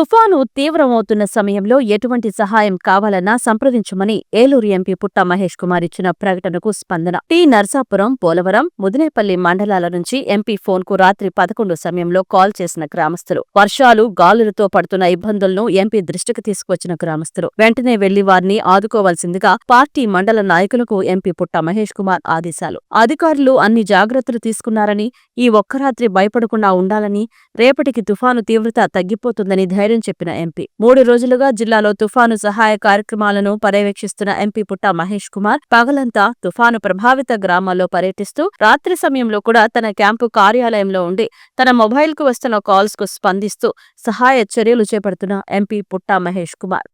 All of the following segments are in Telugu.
తుఫాను తీవ్రమవుతున్న సమయంలో ఎటువంటి సహాయం కావాలన్నా సంప్రదించమని ఏలూరు ఎంపీ పుట్ట మహేష్ కుమార్ ఇచ్చిన ప్రకటనకు స్పందన. టి. నర్సాపురం పోలవరం ముదినేపల్లి మండలాల నుంచి ఎంపీ ఫోన్కు రాత్రి పదకొండు సమయంలో కాల్ చేసిన గ్రామస్తులు. వర్షాలు గాలులతో పడుతున్న ఇబ్బందులను ఎంపీ దృష్టికి తీసుకొచ్చిన గ్రామస్తులు. వెంటనే వెళ్ళి వారిని ఆదుకోవాల్సిందిగా పార్టీ మండల నాయకులకు ఎంపీ పుట్ట మహేష్ కుమార్ ఆదేశాలు. అధికారులు అన్ని జాగ్రత్తలు తీసుకున్నారని ఈ ఒక్కరాత్రి భయపడకుండా ఉండాలని రేపటికి తుఫాను తీవ్రత తగ్గిపోతుందని ధైర్యం చెప్పిన ఎంపీ. మూడు రోజులుగా జిల్లాలో తుఫాను సహాయ కార్యక్రమాలను పర్యవేక్షిస్తున్న ఎంపీ పుట్ట మహేష్ కుమార్ పగలంతా తుఫాను ప్రభావిత గ్రామాల్లో పర్యటిస్తూ రాత్రి సమయంలో కూడా తన క్యాంపు కార్యాలయంలో ఉండి తన మొబైల్కు వస్తున్న కాల్స్కు స్పందిస్తూ సహాయ చర్యలు చేపడుతున్న ఎంపీ పుట్ట మహేష్ కుమార్.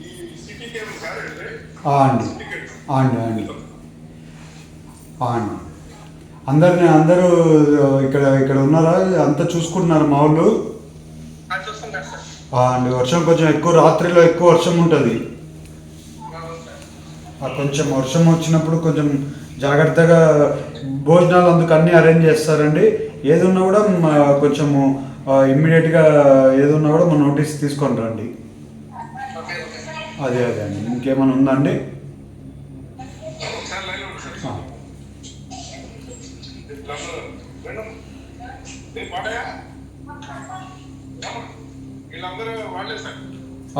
ఈ సిటీ కేబుల్ కాదు అందరిని అందరూ ఇక్కడ ఇక్కడ ఉన్నారా? అంతా చూసుకుంటున్నారు మా వాళ్ళు? అండి వర్షం కొంచెం ఎక్కువ రాత్రిలో ఎక్కువ వర్షం ఉంటుంది. కొంచెం వర్షం వచ్చినప్పుడు కొంచెం జాగ్రత్తగా భోజనాలు అందుకు అన్నీ అరేంజ్ చేస్తారండి. ఏది ఉన్నా కూడా కొంచెము ఇమ్మీడియట్గా ఏది ఉన్నా కూడా మన నోటీస్ తీసుకొని రండి. అదే అదే అండి. ఇంకేమైనా ఉందండి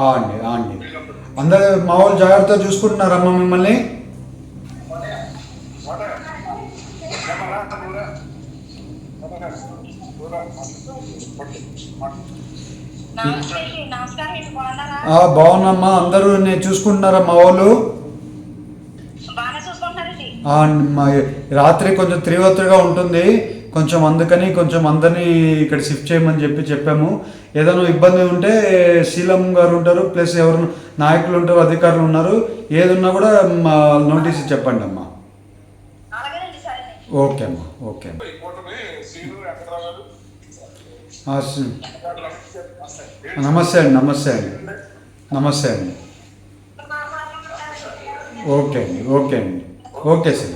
అండి అండి. అందరు మా వాళ్ళు జాగ్రత్తగా చూసుకుంటున్నారమ్మా మిమ్మల్ని. బాగున్నామ్మా. అందరూ నేను చూసుకుంటున్నారా మా వాళ్ళు? రాత్రి కొంచెం తీవ్రతగా ఉంటుంది కొంచెం అందుకని కొంచెం అందరినీ ఇక్కడ షిఫ్ట్ చేయమని చెప్పి చెప్పాము ఏదైనా ఇబ్బంది ఉంటే శీలం గారు ఉంటారు ప్లస్ ఎవరు నాయకులు ఉంటారు అధికారులు ఉన్నారు ఏదున్నా కూడా మా నోటీస్ చెప్పండి అమ్మా ఓకే అమ్మా ఓకే. నమస్తే అండి నమస్తే అండి నమస్తే అండి ఓకే అండి ఓకే అండి ఓకే సార్